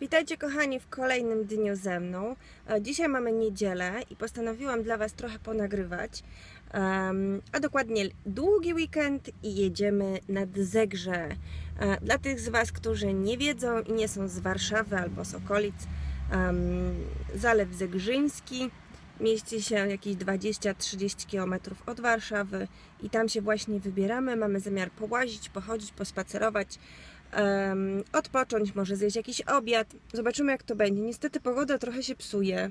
Witajcie kochani w kolejnym dniu ze mną. E, dzisiaj mamy niedzielę i postanowiłam dla Was trochę ponagrywać. A dokładnie długi weekend i jedziemy nad Zegrze. E, Dla tych z Was, którzy nie wiedzą i nie są z Warszawy albo z okolic, Zalew Zegrzyński mieści się jakieś 20-30 km od Warszawy i tam się właśnie wybieramy. Mamy zamiar połazić, pochodzić, pospacerować em, odpocząć, może zjeść jakiś obiad. Zobaczymy, jak to będzie. Niestety pogoda trochę się psuje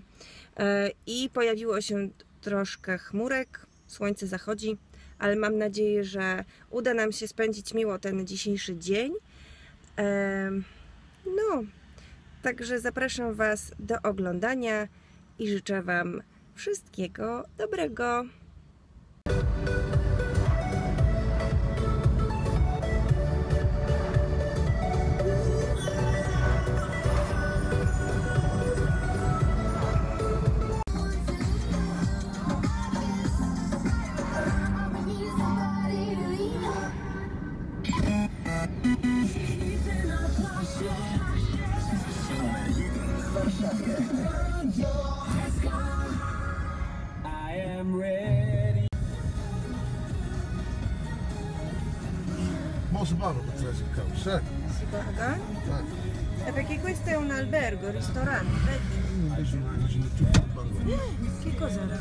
e, i pojawiło się troszkę chmurek, słońce zachodzi, ale mam nadzieję, że uda nam się spędzić miło ten dzisiejszy dzień. No, także zapraszam Was do oglądania i życzę Wam wszystkiego dobrego. Mo si parla per il caos, eh? Si parla? Eh. È perché questo è un albergo, ristorante, vedi? Invece non è tutto il balcone. Che cos'era?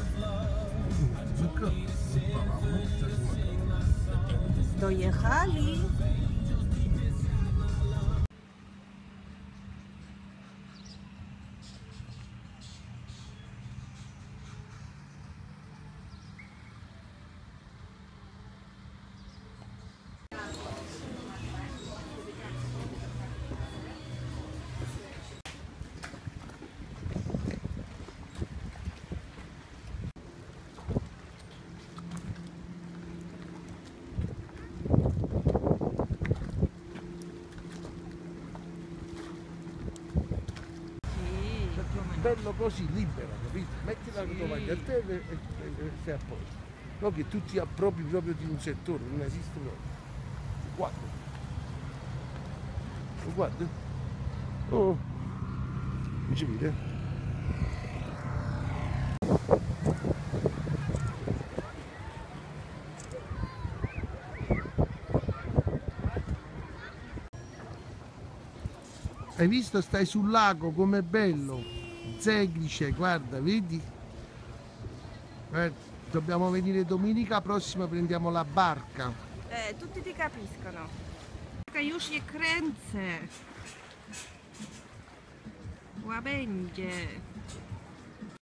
Doyehali? Bello così, libera, capito? Mettila la tovaglia a terra e, e, e sei a posto. No che tu ti appropri proprio di un settore, non esiste proprio. Guarda. Lo Guarda. Oh. Mi ci vede? Hai visto? Stai sul lago, com'è bello. Zeglice, guarda, vedi? Guarda, dobbiamo venire domenica prossima, prendiamo la barca. E, tutti ti capiscono. Już je kręcę. Łabędzie.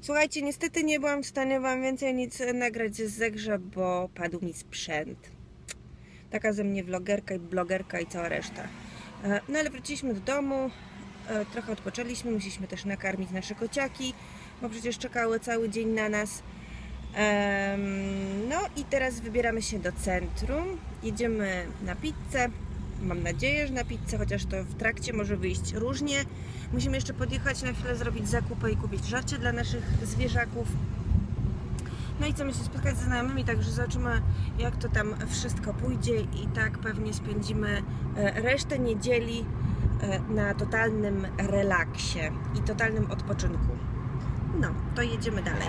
Słuchajcie, niestety nie byłam w stanie Wam więcej nic nagrać z zegrze, bo padł mi sprzęt. Taka ze mnie vlogerka i blogerka i cała reszta. E, No ale wróciliśmy do domu, trochę odpoczęliśmy, musieliśmy też nakarmić nasze kociaki, bo przecież czekały cały dzień na nas. No i teraz wybieramy się do centrum. Jedziemy na pizzę. Mam nadzieję, że na pizzę, chociaż to w trakcie może wyjść różnie. Musimy jeszcze podjechać na chwilę, zrobić zakupy i kupić żarcie dla naszych zwierzaków. No i chcemy się spotkać ze znajomymi, także zobaczymy jak to tam wszystko pójdzie i tak pewnie spędzimy e, resztę niedzieli e, na totalnym relaksie i totalnym odpoczynku. No, to jedziemy dalej.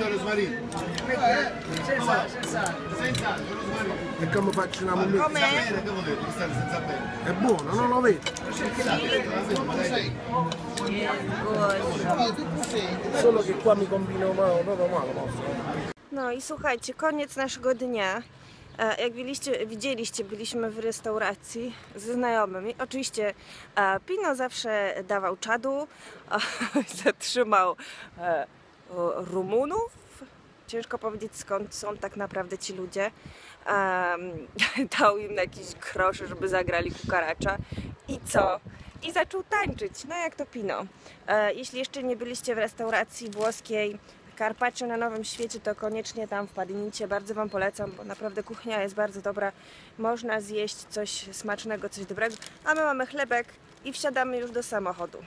e rosmarino. E come faccio una mummia? Com'è? È buono, non lo vedo. Solo che qua mi combino male, proprio male, posso. No i słuchajcie, koniec naszego dnia. E, Jak widzieliście, widzieliście, byliśmy w restauracji ze znajomymi. Oczywiście e, Pino zawsze dawał czadu, zatrzymał e, Rumunów. Ciężko powiedzieć skąd są tak naprawdę ci ludzie. Dał im jakiś grosz, żeby zagrali kukaracza. I co? I zaczął tańczyć. No jak to Pino. Jeśli jeszcze nie byliście w restauracji włoskiej Carpaccio na Nowym Świecie, to koniecznie tam wpadnijcie. Bardzo Wam polecam, bo naprawdę kuchnia jest bardzo dobra. Można zjeść coś smacznego, coś dobrego. A my mamy chlebek i wsiadamy już do samochodu.